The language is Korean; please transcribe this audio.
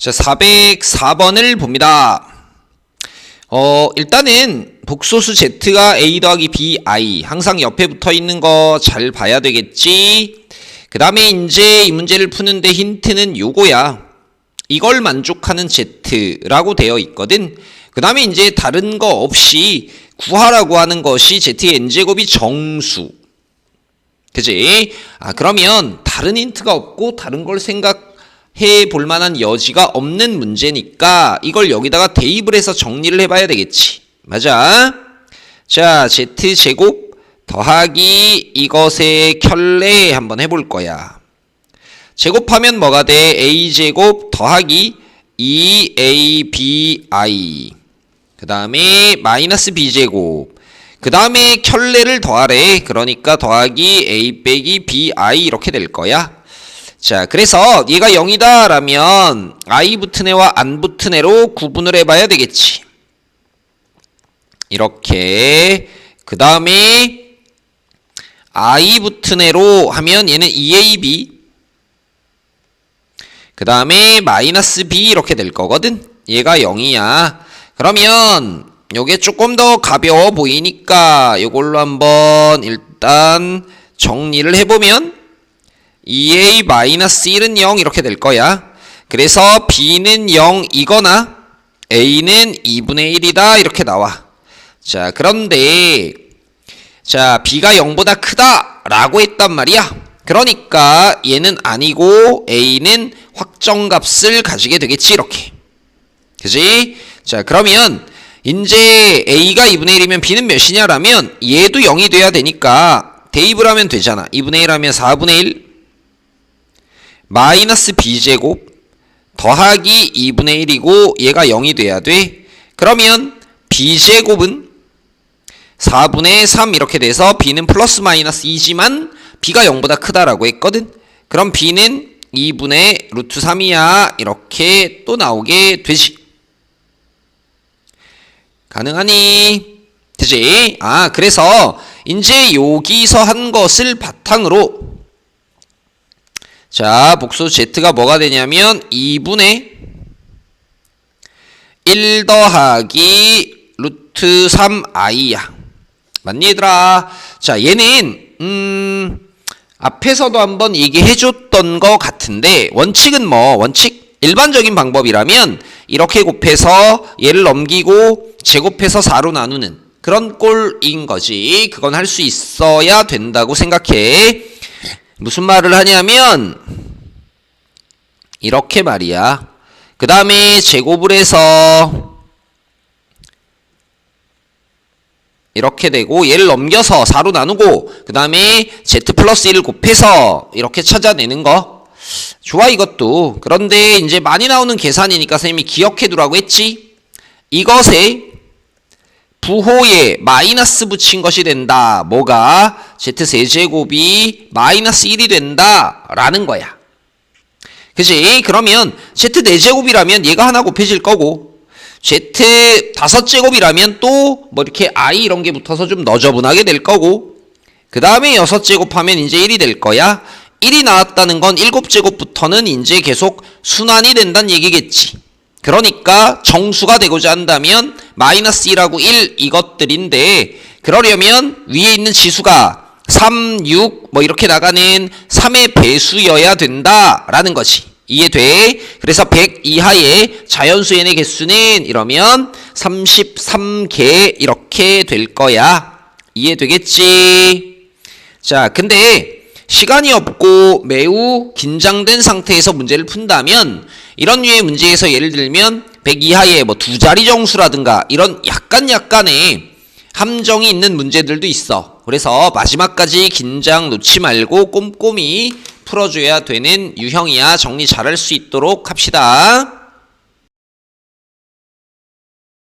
자, 404번을 봅니다. 어, 일단은 복소수 Z가 A 더하기 B, I. 항상 옆에 붙어 있는 거 잘 봐야 되겠지. 그 다음에 이제 이 문제를 푸는데 힌트는 요거야. 이걸 만족하는 Z라고 되어 있거든. 그 다음에 이제 다른 거 없이 구하라고 하는 것이 Z의 N제곱이 정수. 그지? 아, 그러면 다른 힌트가 없고 다른 걸 생각 해 볼 만한 여지가 없는 문제니까 이걸 여기다가 대입을 해서 정리를 해봐야 되겠지. 맞아? 자, Z제곱 더하기 이것의 켤레 한번 해볼 거야. 제곱하면 뭐가 돼? A제곱 더하기 2ABI. 그 다음에 마이너스 B제곱. 그 다음에 켤레를 더하래. 그러니까 더하기 A 빼기 BI 이렇게 될 거야. 자, 그래서 얘가 0이다 라면 I 붙은 애와 안 붙은 애로 구분을 해봐야 되겠지. 이렇게. 그 다음에 I 붙은 애로 하면 얘는 2AB. 그 다음에 마이너스 B 이렇게 될 거거든. 얘가 0이야. 그러면 요게 조금 더 가벼워 보이니까 요걸로 한번 일단 정리를 해보면 2a-1은 0 이렇게 될 거야. 그래서 b는 0이거나 a는 2분의 1이다 이렇게 나와. 자 그런데 자 b가 0보다 크다 라고 했단 말이야. 그러니까 얘는 아니고 a는 확정값을 가지게 되겠지 이렇게. 그지? 자 그러면 이제 a가 2분의 1이면 b는 몇이냐라면 얘도 0이 돼야 되니까 대입을 하면 되잖아. 2분의 1 하면 4분의 1 마이너스 b제곱 더하기 2분의 1이고 얘가 0이 돼야 돼. 그러면 b제곱은 4분의 3 이렇게 돼서 b는 플러스 마이너스 2지만 b가 0보다 크다라고 했거든. 그럼 b는 2분의 루트 3이야. 이렇게 또 나오게 되지. 가능하니? 되지? 아, 그래서 이제 여기서 한 것을 바탕으로 자, 복수 z가 뭐가 되냐면 2분의 1 더하기 루트 3i야. 맞니 얘들아? 자, 얘는 음 앞에서도 한번 얘기해 줬던 것 같은데 원칙은 뭐? 원칙 일반적인 방법이라면 이렇게 곱해서 얘를 넘기고 제곱해서 4로 나누는 그런 꼴인 거지. 그건 할 수 있어야 된다고 생각해. 무슨 말을 하냐면 이렇게 말이야. 그 다음에 제곱을 해서 이렇게 되고 얘를 넘겨서 4로 나누고 그 다음에 z 플러스 1을 곱해서 이렇게 찾아내는 거. 좋아 이것도. 그런데 이제 많이 나오는 계산이니까 선생님이 기억해 두라고 했지. 이것에 부호에 마이너스 붙인 것이 된다. 뭐가 z 세제곱이 마이너스 1이 된다 라는 거야. 그지? 그러면 z 4제곱이라면 얘가 하나 곱해질 거고 z 다섯 제곱이라면 또 뭐 이렇게 i 이런 게 붙어서 좀 너저분하게 될 거고 그 다음에 여섯 제곱하면 이제 1이 될 거야. 1이 나왔다는 건 일곱 제곱부터는 이제 계속 순환이 된다는 얘기겠지. 그러니까 정수가 되고자 한다면 마이너스 1하고 1 이것들인데 그러려면 위에 있는 지수가 3, 6 뭐 이렇게 나가는 3의 배수여야 된다라는 거지. 이해돼? 그래서 100 이하의 자연수의 개수는 이러면 33개 이렇게 될 거야. 이해되겠지? 자, 근데 시간이 없고 매우 긴장된 상태에서 문제를 푼다면 이런 류의 문제에서 예를 들면 100 이하의 뭐 두 자리 정수라든가 이런 약간 약간의 함정이 있는 문제들도 있어. 그래서 마지막까지 긴장 놓지 말고 꼼꼼히 풀어줘야 되는 유형이야. 정리 잘할 수 있도록 합시다.